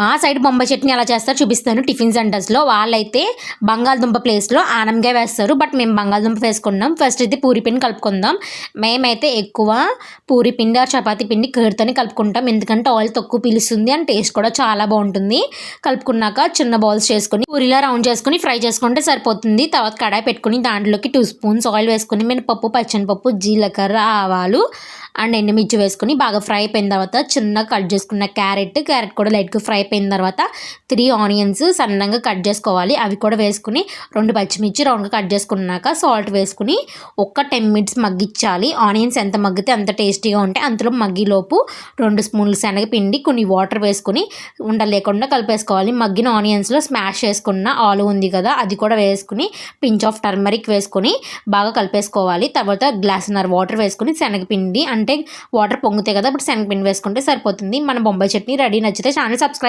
మా సైడ్ బొంబాయి చట్నీ ఎలా చేస్తారో చూపిస్తాను టిఫిన్ సెంటర్స్లో. వాళ్ళైతే బంగాళదుంప ప్లేస్లో ఆనంగా వేస్తారు. బట్ మేము బంగాళదుంప వేసుకున్నాం ఫస్ట్ అయితే పూరి పిండి కలుపుకుందాం. మేమైతే ఎక్కువ పూరి పిండి ఆర్ పిండి కర్డ్తోనే కలుపుకుంటాం. ఎందుకంటే ఆయిల్ తక్కువ పీలుస్తుంది అండ్ టేస్ట్ కూడా చాలా బాగుంటుంది. కలుపుకున్నాక చిన్న బాల్స్ చేసుకొని పూరిలా రౌండ్ చేసుకొని ఫ్రై చేసుకుంటే సరిపోతుంది. తర్వాత కడాయి పెట్టుకుని దాంట్లోకి టూ స్పూన్స్ ఆయిల్ వేసుకుని మినపప్పు పచ్చనిపప్పు జీలకర్ర ఆవాలు అండ్ ఎండుమిర్చి వేసుకుని బాగా ఫ్రై అయిపోయిన తర్వాత చిన్నగా కట్ చేసుకున్న క్యారెట్ క్యారెట్ కూడా లైట్గా ఫ్రై అయిపోయిన తర్వాత త్రీ ఆనియన్స్ సన్నగా కట్ చేసుకోవాలి. అవి కూడా వేసుకుని రెండు పచ్చిమిర్చి రౌండ్గా కట్ చేసుకున్నాక సాల్ట్ వేసుకుని ఒక్క టెన్ మినిట్స్ మగ్గించాలి. ఆనియన్స్ ఎంత మగ్గితే అంత టేస్టీగా ఉంటాయి. అంతలో మగ్గిలోపు రెండు స్పూన్లు శనగపిండి కొన్ని వాటర్ వేసుకుని ఉండలేకుండా కలిపేసుకోవాలి. మగ్గిన ఆనియన్స్లో స్మాష్ చేసుకున్న ఆలు ఉంది కదా అది కూడా వేసుకుని పించ్ ఆఫ్ టర్మరిక్ వేసుకొని బాగా కలిపేసుకోవాలి. తర్వాత గ్లాసున్నర వాటర్ వేసుకుని శనగపిండి అండ్ అంటే వాటర్ పొంగుతాయి కదా ఇప్పుడు శనగపిండి వేసుకుంటే సరిపోతుంది. మన బొంబాయి చట్నీ రెడీ నచ్చితే ఛానల్ సబ్స్క్రైబ్